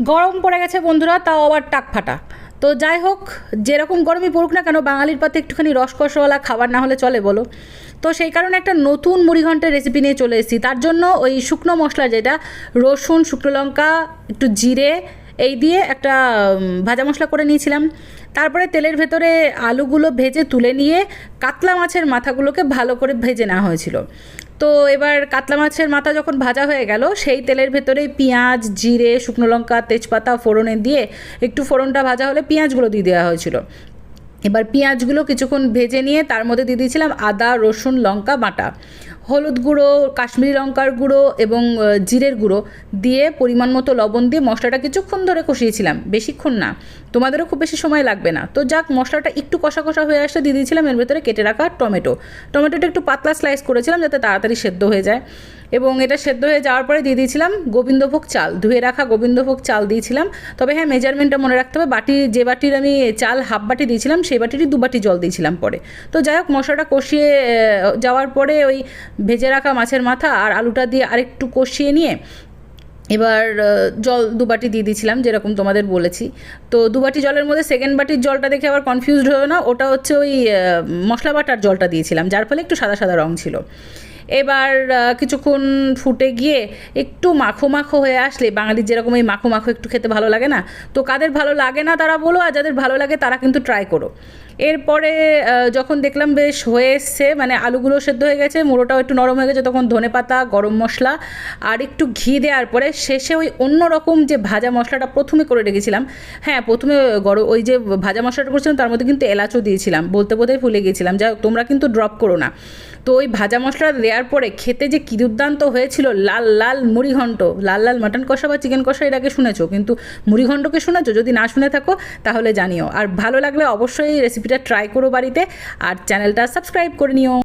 গরম পড়ে গেছে বন্ধুরা, তাও আবার টাক ফাটা। তো যাই হোক, যেরকম গরমই পড়ুক না কেন, বাঙালির পাতে একটুখানি রসকসওয়ালা খাবার না হলে চলে বলো। তো সেই কারণে একটা নতুন মুড়িঘণ্টের রেসিপি নিয়ে চলে এসেছি। তার জন্য ওই শুকনো মশলা যেটা, রসুন, শুকনো লঙ্কা, একটু জিরে, এই দিয়ে একটা ভাজা মশলা করে নিয়েছিলাম। তারপরে তেলের ভেতরে আলুগুলো ভেজে তুলে নিয়ে, কাতলা মাছের মাথাগুলোকে ভালো করে ভেজে নেওয়া হয়েছিল। তো এবার কাতলা মাছের মাথা যখন ভাজা হয়ে গেল, সেই তেলের ভেতরে পেঁয়াজ, জিরে, শুকনো লঙ্কা, তেজপাতা, ফোড়নে দিয়ে একটু ফোড়নটা ভাজা হলে পেঁয়াজগুলো দিয়ে দেওয়া হয়েছিল। এবার পেঁয়াজগুলো কিছুক্ষণ ভেজে নিয়ে তার মধ্যে দিয়ে দিয়েছিলাম আদা, রসুন, লঙ্কা বাটা। হলুদ গুঁড়ো, কাশ্মীরি লঙ্কার গুঁড়ো এবং জিরের গুঁড়ো দিয়ে পরিমাণ মতো লবণ দিয়ে মশলাটা কিছুক্ষণ ধরে কষিয়েছিলাম, বেশিক্ষণ না। তোমাদেরও খুব বেশি সময় লাগবে না। তো যাক, মশলাটা একটু কষা কষা হয়ে আসলে দিয়ে দিয়েছিলাম এর ভেতরে কেটে রাখা টমেটো। টমেটোটা একটু পাতলা স্লাইস করেছিলাম যাতে তাড়াতাড়ি সেদ্ধ হয়ে যায়। এবং এটা সেদ্ধ হয়ে যাওয়ার পরে দিয়ে দিয়েছিলাম গোবিন্দভোগ চাল। ধুয়ে রাখা গোবিন্দভোগ চাল দিয়েছিলাম। তবে হ্যাঁ মেজারমেন্টটা মনে রাখতে হবে। বাটি, যে বাটির আমি চাল হাফ বাটি দিয়েছিলাম, সেই বাটিরই দু বাটি জল দিয়েছিলাম পরে। তো যাই হোক, মশলাটা কষিয়ে যাওয়ার পরে ওই ভেজে রাখা মাছের মাথা আর আলুটা দিয়ে আরেকটু কষিয়ে নিয়ে এবার জল দু বাটি দিয়ে দিয়েছিলাম, যেরকম তোমাদের বলেছি। তো দু বাটি জলের মধ্যে সেকেন্ড বাটির জলটা দেখে আবার কনফিউজড হয়েও না। ওটা হচ্ছে ওই মশলা বাটার জলটা দিয়েছিলাম, যার ফলে একটু সাদা সাদা রং ছিল। এবার কিছুক্ষণ ফুটে গিয়ে একটু মাখো মাখো হয়ে আসলে, বাঙালির যেরকম এই মাখো মাখো একটু খেতে ভালো লাগে না, তো কাদের ভালো লাগে না তারা বলো, আর যাদের ভালো লাগে তারা কিন্তু ট্রাই করো। এরপরে যখন দেখলাম বেশ হয়ে এসছে মানে আলুগুলো সেদ্ধ হয়ে গেছে মুড়োটাও একটু নরম হয়ে গেছে, তখন ধনে পাতা, গরম মশলা আর একটু ঘি দেওয়ার পরে শেষে ওই অন্য রকম যে ভাজা মশলাটা প্রথমে করে রেখেছিলাম হ্যাঁ প্রথমে গরম ওই যে ভাজা মশলাটা করেছিলাম, তার মধ্যে কিন্তু এলাচও দিয়েছিলাম, বলতে বলতেই ভুলে গিয়েছিলাম যাই তোমরা কিন্তু ড্রপ করো না। তো ওই ভাজা মশলা দেওয়ার পরে খেতে যে কী দুর্দান্ত হয়েছিল, লাল লাল মুড়িঘণ্ট, লাল লাল মাটন কষা বা চিকেন কষা এটাকে শুনেছো, কিন্তু মুড়িঘণ্টকে শুনেছো, যদি না শুনে থাকো, তাহলে জানিও। আর ভালো লাগলে অবশ্যই রেসিপিটা ট্রাই করো বাড়িতে আর চ্যানেলটা সাবস্ক্রাইব করে নিও।